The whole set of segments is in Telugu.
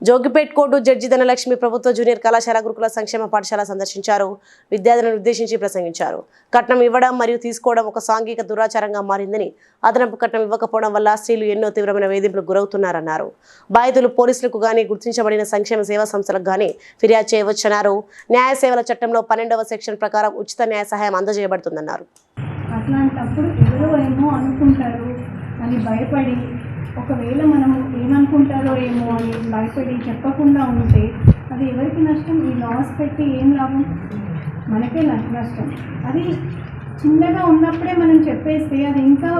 జోగిపేట్ కోర్టు జడ్జి ధనలక్ష్మి ప్రభుత్వ జూనియర్ కళాశాల గురుకుల సంక్షేమ పాఠశాల సందర్శించారు. విద్యార్థులను ఉద్దేశించి ప్రసంగించారు. కట్నం ఇవ్వడం మరియు తీసుకోవడం ఒక సాంఘిక దురాచారంగా మారిందని అదనపు కట్నం ఇవ్వకపోవడం వల్ల స్త్రీలు ఎన్నో తీవ్రమైన వేధింపులకు గురవుతున్నారన్నారు. బాధితులు పోలీసులకు గాని గుర్తించబడిన సంక్షేమ సేవా సంస్థలకు గాని ఫిర్యాదు చేయవచ్చన్నారు. న్యాయ సేవల చట్టంలో పన్నెండవ సెక్షన్ ప్రకారం ఉచిత న్యాయ సహాయం అందజేయబడుతుందన్నారు. అట్లాంటప్పుడు ఎవరో ఏమో అనుకుంటారు. అని భయపడి ఒకవేళ మనం ఏమనుకుంటారో ఏమో అని భయపడి చెప్పకుండా ఉంటే అది ఎవరికి నష్టం? ఈ లాస్ పెట్టి ఏం లాభం? మనకే నష్టం. అది చిన్నగా ఉన్నప్పుడే మనం చెప్పేస్తే అది ఇంకా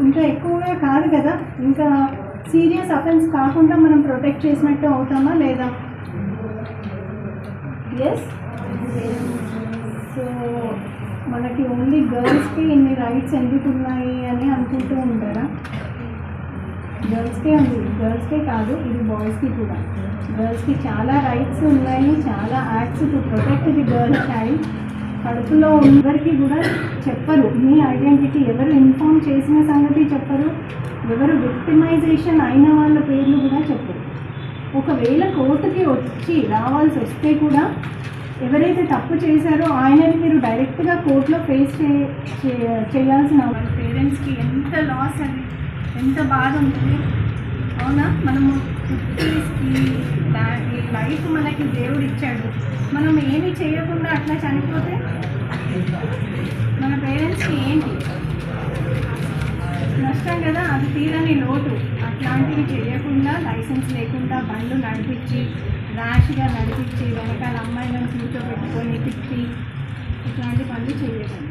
ఇంకా ఎక్కువగా కాదు కదా? ఇంకా సీరియస్ అఫెన్స్ కాకుండా మనం ప్రొటెక్ట్ చేసినట్టు అవుతామా లేదా? ఎస్ సో మనకి ఓన్లీ గర్ల్స్కి ఇన్ని రైట్స్ ఎందుకు ఉన్నాయి అని అనుకుంటూ ఉంటారా? గర్ల్స్కే ఉంది. గర్ల్స్కే కాదు ఇది బాయ్స్కి కూడా. గర్ల్స్కి చాలా రైట్స్ ఉన్నాయి చాలా acts to protect the girl child కడుపులో అందరికీ కూడా చెప్పరు. మీ ఐడెంటిటీ ఎవరు ఇన్ఫామ్ చేసిన సంగతి చెప్పరు. ఎవరు విక్టిమైజేషన్ అయిన వాళ్ళ పేర్లు కూడా చెప్పరు. ఒకవేళ కోర్టుకి వచ్చి రావాల్సి వస్తే కూడా ఎవరైతే తప్పు చేశారో ఆయనని మీరు డైరెక్ట్గా కోర్టులో ఫేస్ చే చేయాల్సిన వాళ్ళ పేరెంట్స్కి ఎంత లాస్ అది ఎంత బాధ ఉంటుంది అవునా? మనము పుట్టి ఈ లైఫ్ మనకి దేవుడు ఇచ్చాడు మనం ఏమి చేయకుండా అట్లా చనిపోతే మన పేరెంట్స్కి ఏంటి? నష్టం కదా అది తీరని లోటు. అట్లాంటివి చేయకుండా లైసెన్స్ లేకుండా బండ్లు నడిపించి ర్యాష్గా నడిపించి వెనకాల అమ్మాయిలను కూర్చోబెట్టుకొని తిప్పి ఇట్లాంటి పనులు చేయకండి